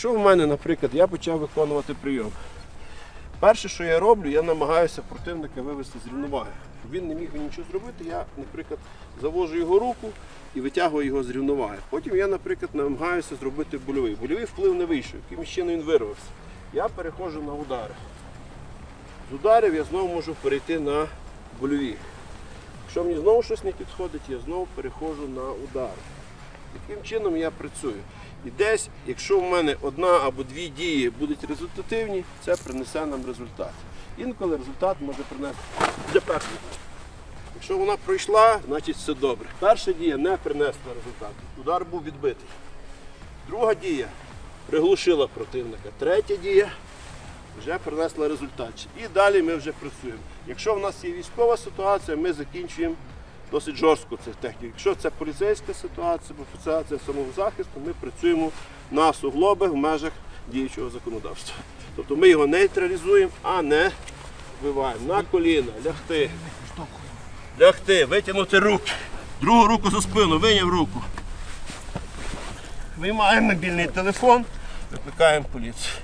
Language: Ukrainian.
Якщо в мене, наприклад, я почав виконувати прийом, перше, що я роблю, я намагаюся противника вивести з рівноваги. Щоб він не міг мені нічого зробити, я, наприклад, завожу його руку і витягую його з рівноваги. Потім я, наприклад, намагаюся зробити больовий. Больовий вплив не вийшов, якимось чином він вирвався. Я переходжу на удари. З ударів я знову можу перейти на больові. Якщо мені знову щось не підходить, я знову переходжу на удари. Таким чином я працюю. І десь, якщо в мене одна або дві дії будуть результативні, це принесе нам результат. Інколи результат може принести для першого. Якщо вона пройшла, значить все добре. Перша дія не принесла результату. Удар був відбитий. Друга дія приглушила противника. Третя дія вже принесла результат. І далі ми вже працюємо. Якщо в нас є військова ситуація, ми закінчуємо досить жорстко цих технік. Якщо це поліцейська ситуація, або ситуація самозахисту, ми працюємо на суглоби в межах діючого законодавства. Тобто ми його нейтралізуємо, а не вбиваємо. На коліна, лягти. Лягти, витягнути руки. Другу руку за спину, вийняв руку. Виймаємо мобільний телефон, викликаємо поліцію.